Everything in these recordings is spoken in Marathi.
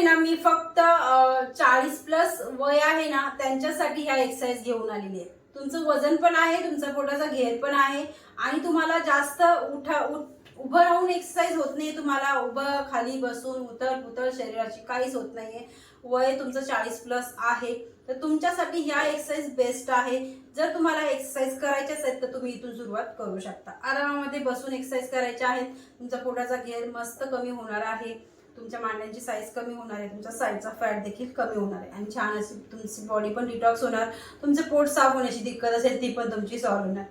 आहे ना मी फक्त चाळीस प्लस वय आहे ना त्यांच्यासाठी ह्या एक्सरसाइज घेऊन आलेली आहे. तुमचं वजन पण आहे तुमचा पोटाचा घेर पण आहे आणि तुम्हाला जास्त उठा उठ- उभं राहून एक्सरसाइज होत नाही तुम्हाला उभं खाली बसून उतर पुतर शरीराची काहीच होत नाहीये. वय तुमचं चाळीस प्लस आहे. तर तुमच्यासाठी ह्या एक्सरसाइज बेस्ट आहे. जर तुम्हाला एक्सरसाइज करायच्याच आहेत तर तुम्ही इथून सुरुवात करू शकता. आरामामध्ये बसून एक्सरसाइज करायच्या आहेत. तुमचा पोटाचा घेर मस्त कमी होणार आहे. तुमच्या मांड्यांची साईज कमी होणार आहे तुमच्या साईजचा फॅट देखील कमी होणार आहे. आणि छान अशी तुमची बॉडी पण डिटॉक्स होणार. तुमचं पोट साफ होण्याची दिक्कत असेल ती पण तुमची सॉल्व्ह होणार.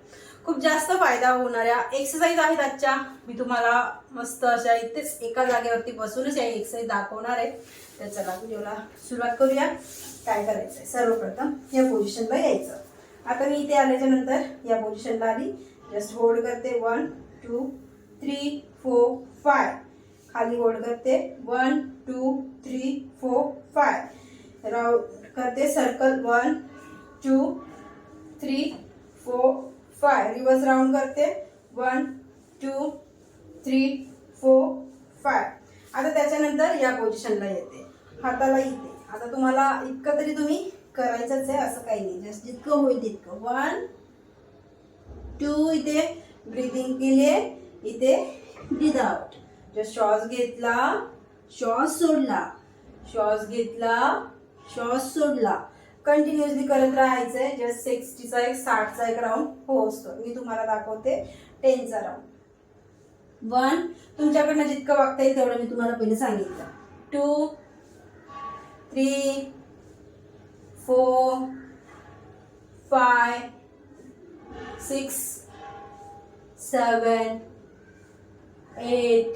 खूप जास्त फायदा होणाऱ्या एक्सरसाइज आहेत आजच्या. मी तुम्हाला मस्त अशा इथेच एका जागेवरती बसूनच या एक्सरसाइज दाखवणार आहे. तर चला व्हिडिओला सुरुवात करूया. काय करायचं आहे सर्वप्रथम या पोझिशनला यायचं. आता मी इथे आल्याच्यानंतर या पोझिशनला आली जस्ट होल्ड करते. One two three four five खाली होल्ड करते. One two three four five round करते circle one two three four five reverse round करते. One two three four five आता त्याच्यानंतर या पोझिशनला येते. हाताला येते. आता तुम्हाला इतकं तरी तुम्ही करायचंच आहे असं काही नाही. जस्ट जितकं होईल तितकं. वन टू इथे ब्रिदिंग केले. इथे ब्रिद आउट म्हणजे श्वास घेतला श्वास सोडला. श्वास घेतला श्वास सोडला. कंटिन्युअसली करत राहायचंय. जस्ट सिक्स्टीचा एक साठचा एक राऊंड हो असतो. मी तुम्हाला दाखवते. टेनचा राऊंड वन तुमच्याकडनं जितकं वागता येईल तेवढं मी तुम्हाला पहिले सांगितलं. Two three four five six seven eight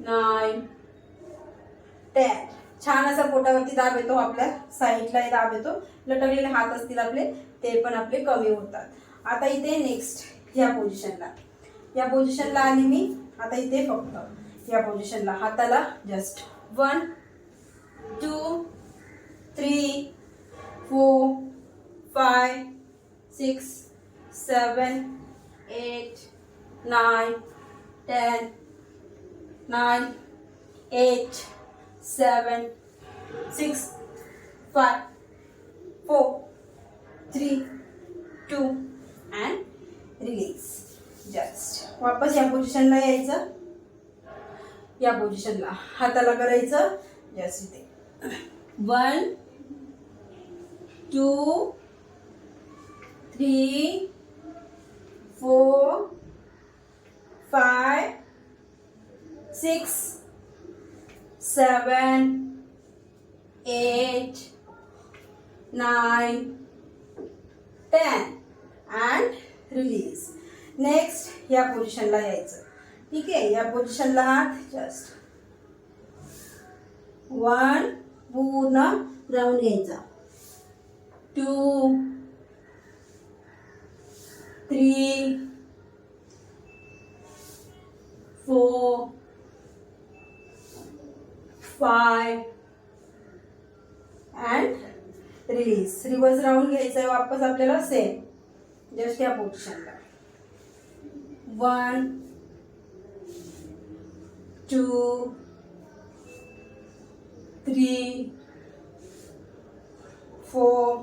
nine ten छान असा पोटावरती दाब येतो आपल्या. साईडला दाब येतो. लटकलेले हात असतील आपले ते पण आपले कमी होतात. आता इथे नेक्स्ट या पोझिशनला या पोझिशनला आली मी आता इथे फक्त या पोझिशनला हाताला just one two three four five six seven eight nine ten nine eight seven, six, five, four, three, two, and release. Just. वापस या पोझिशनला यायचं. या पोझिशनला हाताला करायचं. जस्ट इथे. One two three four five six seven eight nine ten and release. Next या पोझिशनला यायचं. ठीक आहे या पोझिशनला हात जस्ट वन पूर्ण राऊंड घ्यायचा. Two three five and release reverse round घ्यायचं आहे वापस आपल्याला सेम जस्ट या पोझिशनला one two three four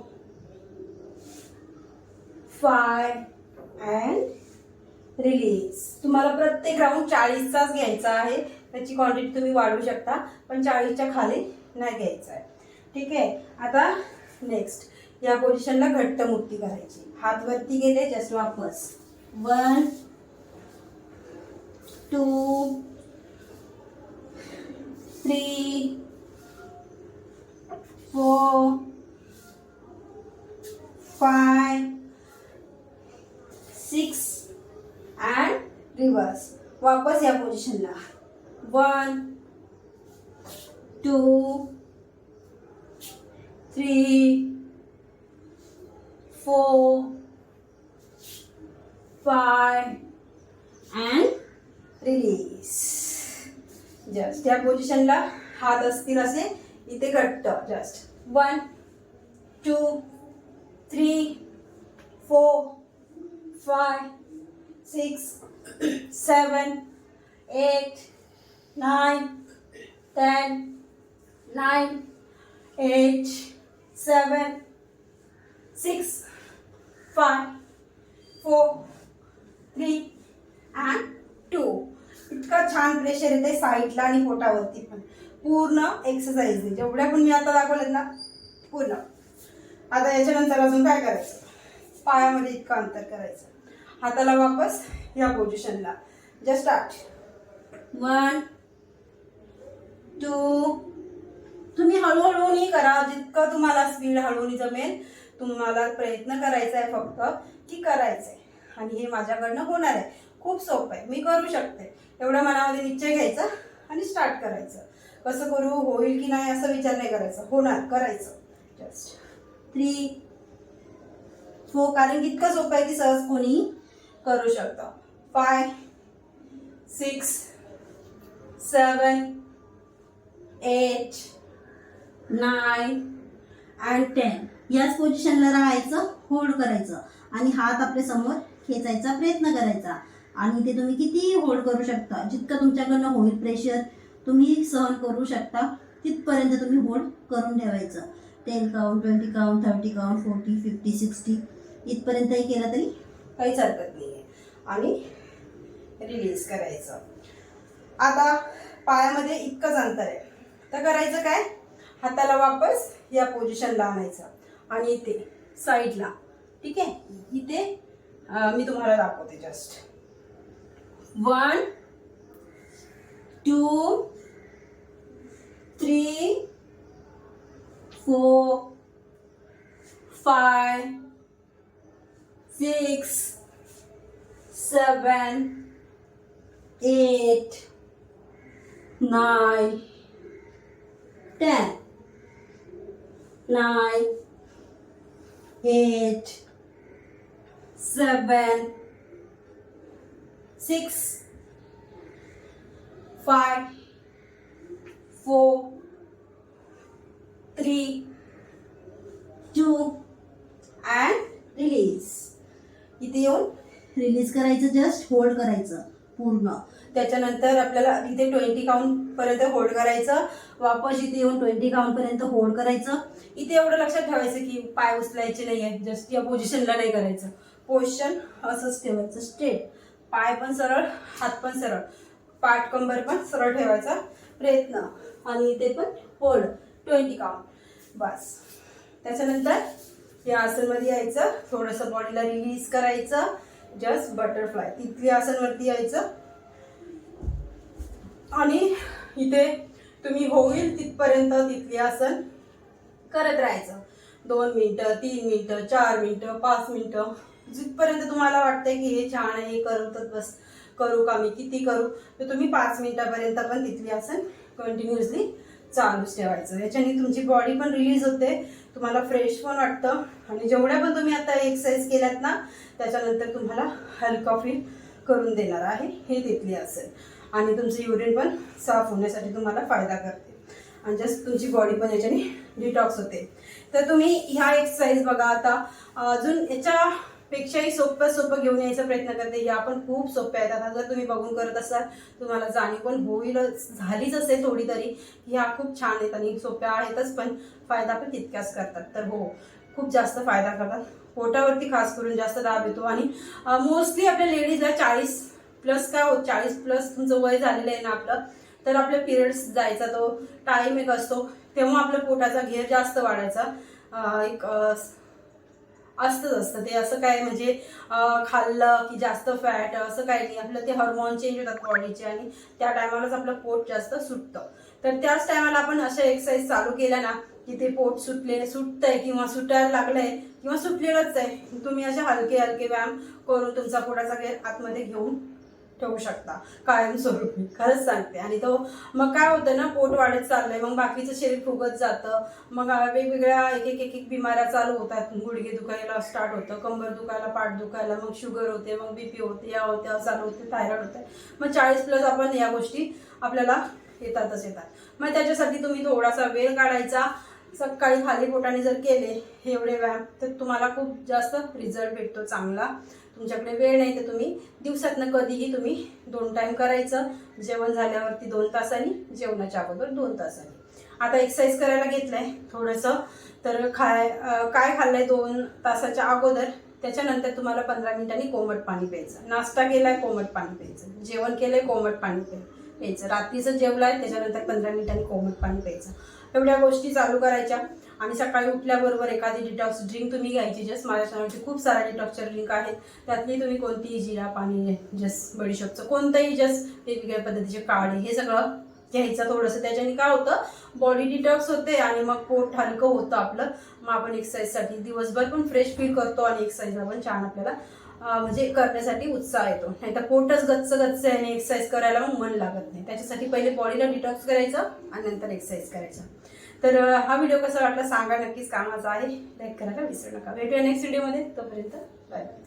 five and release तुम्हाला प्रत्येक राऊंड चाळीसचाच घ्यायचा आहे. त्याची क्वांटिटी तुम्ही वाढवू शकता पण चाळीसच्या खाली नाही घ्यायचं आहे. ठीक आहे? आता नेक्स्ट या पोझिशनला घट्ट मुक्ती करायची. हात वरती गेले जस्ट वापस. One two three four five six and reverse वापस या पोझिशनला one two three four five and release just या पोझिशनला हात असतील असे घट्ट just one two three four five six seven eight nine, ten, nine eight seven six five four three and two इतका छान प्रेशर येते साईडला आणि पोटावरती पण. पूर्ण एक्सरसाइज जेवढ्या पण मी आता दाखवलेत ना पूर्ण. आता याच्यानंतर अजून काय करायचं? पायामध्ये इतकं अंतर करायचं. हाताला वापस या पोझिशनला जस्ट आठ वन टू तुम्ही हळूहळूनी करा जितकं तुम्हाला स्पीड हळूनी जमेल तुम्हाला प्रयत्न करायचा आहे फक्त की करायचं आहे आणि हे माझ्याकडनं होणार आहे. खूप सोपं आहे. मी करू शकते. एवढं मनामध्ये निश्चय घ्यायचा आणि स्टार्ट करायचं. कसं करू होईल की नाही असं विचार नाही करायचा. होणार करायचं. जस्ट थ्री फोर कारण इतकं सोपं आहे की सहज कोणी करू शकतं. Five six seven eight nine and ten याच पोझिशनला राहायचं होल्ड करायचं. आणि हात आपल्यासमोर खेचायचा प्रयत्न करायचा. आणि ते तुम्ही कितीही होल्ड करू शकता. जितकं तुमच्याकडनं होईल प्रेशर तुम्ही सहन करू शकता. तिथपर्यंत तुम्ही होल्ड करून ठेवायचं. Ten count twenty count thirty count forty fifty sixty इथपर्यंतही केलं तरी काहीच हरकत नाही आहे आणि रिलीज करायचं. आता पायामध्ये इतकंच अंतर आहे. तर करायचं काय? हाताला वापस या पोझिशनला आणायचं. आणि इथे साईडला ठीक आहे? इथे मी तुम्हाला दाखवते just one two three four five six seven eight nine 10 9 8 7 6 5 4 3 2 and release इथे येऊन रिलीज करायचं जस्ट होल्ड करायचं पूर्ण. त्याच्यानंतर आपल्याला इथे ट्वेंटी काउंट पर्यंत होल्ड करायचं. वापस इथे येऊन ट्वेंटी काउंट पर्यंत होल्ड करायचं. इथे एवढं लक्षात ठेवायचं की पाय उचलायचे नाही आहे जस्ट या पोझिशनला नाही करायचं. पोझिशन असंच ठेवायचं. स्ट्रेट पाय पण सरळ हात पण सरळ. पाठ कंबर पण सरळ ठेवायचा प्रयत्न. आणि इथे पण होल्ड ट्वेंटी काउंट बस. त्याच्यानंतर या आसनमध्ये यायचं. थोडंसं बॉडीला रिलीज करायचं. जस्ट बटरफ्लाय तिथली आसनवरती यायचं. आणि इथे तुम्ही होईल तिथपर्यंत तिथली आसन करत राहायचं. दोन मिनटं तीन मिनटं चार मिनटं पाच मिनटं. जिथपर्यंत तुम्हाला वाटतंय की हे छान आहे हे तर बस. करू का मी? किती करू? तर तुम्ही पाच मिनिटापर्यंत पण तिथली आसन कंटिन्युअसली चालूच ठेवायचं. याच्याने तुमची बॉडी पण रिलीज होते. तुम्हाला फ्रेश पण वाटतं. आणि जेवढ्या पण तुम्ही आता एक्सरसाइज केल्यात ना त्याच्यानंतर तुम्हाला हलका फील करून देणार आहे हे तिथली असेल आणि तुमचं युरिन पण साफ होण्यासाठी तुम्हाला फायदा करते. आणि जस्ट तुमची बॉडी पण याच्याने डिटॉक्स होते. तर तुम्ही ह्या एक्सरसाइज बघा आता अजून याच्यापेक्षाही सोपं सोपं घेऊन यायचा प्रयत्न करते. या पण खूप सोप्या आहेत. आता जर तुम्ही बघून करत असाल तुम्हाला जाणीव पण होईलच झालीच असेल थोडी तरी. ह्या खूप छान आहेत आणि सोप्या आहेतच पण फायदा पण तितक्याच करतात. तर हो खूप जास्त फायदा करतात. पोटावरती खास करून जास्त दाब येतो. आणि मोस्टली आपल्या लेडीजला चाळीस प्लस काय होत चाळीस प्लस तुमचं वय झालेलं आहे ना आपलं तर आपल्या पिरियड्स जायचा तो टाईम एक असतो तेव्हा आपल्या पोटाचा घेर जास्त वाढायचा. एक असतंच असतं ते असं काय म्हणजे खाल्लं की जास्त फॅट असं काही नाही. आपलं ते हॉर्मोन चेंज होतात बॉडीचे आणि त्या टायमालाच आपलं पोट जास्त सुटतं. तर त्याच टायमाला आपण अशा एक्सरसाइज चालू केल्या ना की ते पोट सुटले सुटतंय किंवा सुटायला लागलंय किंवा सुटलेलंच आहे तुम्ही असे हलके हलके व्यायाम करून तुमचा पोटाचा घेर आतमध्ये घेऊन ठेवू शकता. कायमस्वरूपी. खरंच सांगते. आणि तो मग काय होतं ना पोट वाढत चाललंय. मग बाकीचं शरीर फुगत जातं. मग वेगवेगळ्या एक एक एक एक बिमाऱ्या चालू होतात. गुडघे दुखायला स्टार्ट होतं. कंबर दुखायला पाठ दुखायला मग शुगर होते मग बीपी होते या होत्या चालू होते थायरॉइड होते. मग चाळीस प्लस आपण या गोष्टी आपल्याला येतातच येतात. मग त्याच्यासाठी तुम्ही थोडासा वेळ काढायचा. सकाळी खाली पोटाने जर केले एवढे व्यायाम तर तुम्हाला खूप जास्त रिझल्ट भेटतो चांगला. तुमच्याकडे वेळ नाही तर तुम्ही दिवसातनं कधीही तुम्ही दोन टाईम करायचं. जेवण झाल्यावरती दोन तासांनी जेवणाच्या अगोदर दोन तासांनी. आता एक्सरसाइज करायला घेतलंय थोडंसं. तर खाय काय खाल्लंय दोन तासाच्या अगोदर? त्याच्यानंतर तुम्हाला पंधरा मिनिटांनी कोमट पाणी प्यायचं. नाश्ता केलाय कोमट पाणी प्यायचं. जेवण केलंय कोमट पाणी प्याय प्यायचं. रात्रीचं जेवलाय त्याच्यानंतर पंधरा मिनिटांनी कोमट पाणी प्यायचं. एवढ्या गोष्टी चालू करायच्या. आणि सकाळी उठल्याबरोबर एखादी डिटॉक्स ड्रिंक तुम्ही घ्यायची जस्ट माझ्या चॅनलची खूप साऱ्या डिटॉक्सच्या ड्रिंक आहेत. त्यातली तुम्ही कोणतीही जिरा पाणी जस्ट बडीशॉपचं कोणतंही जस्ट वेगवेगळ्या पद्धतीचे काढे हे सगळं घ्यायचं थोडंसं. त्याच्याने काय होतं बॉडी डिटॉक्स होते आणि मग पोट हलकं होतं आपलं. मग आपण एक्सरसाइजसाठी दिवसभर पण फ्रेश फील करतो आणि एक्सरसाइजला पण छान आपल्याला म्हणजे करण्यासाठी उत्साह येतो. नाही तर पोटच गच्च गच्च आहे आणि एक्सरसाइज करायला मग मन लागत नाही. त्याच्यासाठी पहिले बॉडीला डिटॉक्स करायचं आणि नंतर एक्सरसाइज करायचं. तर हा व्हिडिओ कसा वाटला सांगा नक्कीच कामाचा आहे. लाईक करायला विसरू नका. भेटूया नेक्स्ट व्हिडिओमध्ये तोपर्यंत बाय बाय